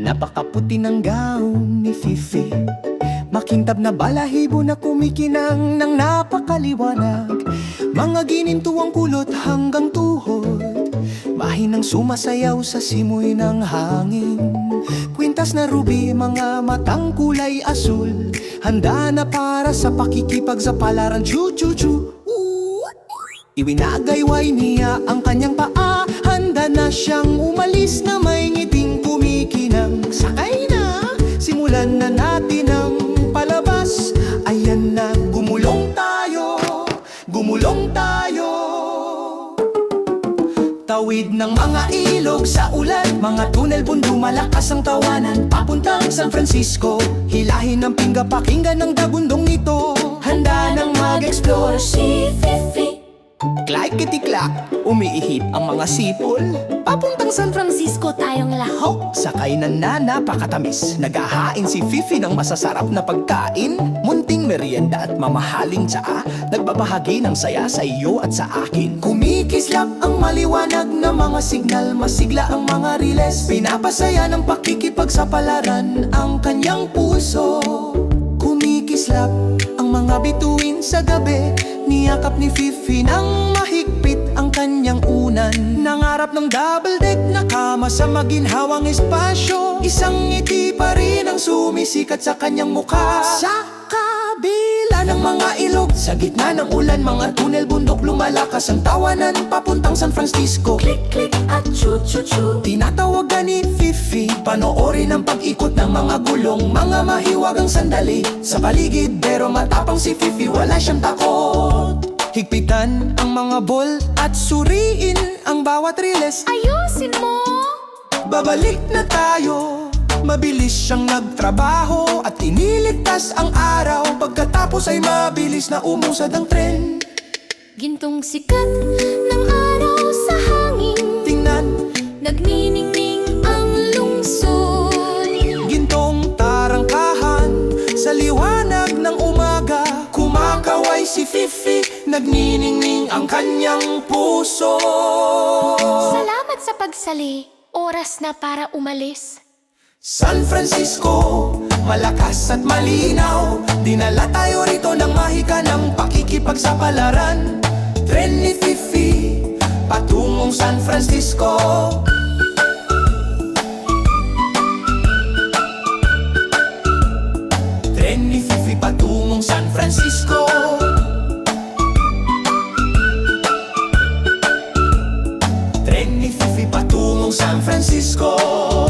Napakaputi ng gown ni Fifi. Makintab na balahibo na kumikinang ng napakaliwanag. Mga ginintuang kulot hanggang tuhod. Mahinang sumasayaw sa simoy ng hangin. Kwintas na ruby, mga matang kulay asul. Handa na para sa pakikipag sa palaran. Chu-chu-chu Iwinagayway niya ang kanyang paa. Handa na siyang umalis na Tawid ng mga ilog sa ulan. Mga tunel bundo malakas ang tawanan. Papuntang San Francisco. Hilahin ng pingga pakinggan ng dagundong nito. Handa nang mag-explore Si Fifi Klak-kitiklak, umiihip ang mga sipol. Papuntang San Francisco tayong lahok Sakay na na napakatamis. Naghahain si Fifi ng masasarap na pagkain Munting merienda at mamahaling tsaa. Nagbabahagi ng saya sa iyo at sa akin. Kumikislap ang maliwanag na mga signal. Masigla ang mga riles. Pinapasaya ng pakikipagsapalaran Ang kanyang puso. Kumikislap ang mga bituin sa gabi Niyakap ni Fifi ng mahigpit ang kanyang unan. Nangarap ng double deck na kama sa maginhawang espasyo. Isang ngiti pa rin ang sumisikat sa kanyang mukha. Sa kabila ng mga ilog Sa gitna ng ulan, mga tunel bundok Lumalakas ang tawanan papuntang San Francisco. Click, click at chu-chu-chu Tinatawagan ni Fifi Panoorin ang pag-ikot ng mga gulong Mga mahiwagang sandali. Sa paligid pero matapang si Fifi Wala siyang takot. Higpitan ang mga ball At suriin ang bawat riles. Ayusin mo. Babalik na tayo Mabilis siyang nagtrabaho At iniligtas ang araw. Pagkatapos ay mabilis na umusad ang tren. Gintong sikat ng araw sa hangin. Tingnan, Nagniningning ang lungsod. Gintong tarangkahan Sa liwanag ng umaga. Kumakaway si Fifi Nagniningning ang kanyang puso. Salamat sa pagsali. Oras na para umalis San Francisco, malakas at malinaw. Dinala tayo rito ng mahika ng pakikipagsapalaran. Tren ni Fifi, patungong San Francisco. Tren ni Fifi patungong San Francisco. Tren ni Fifi patungong San Francisco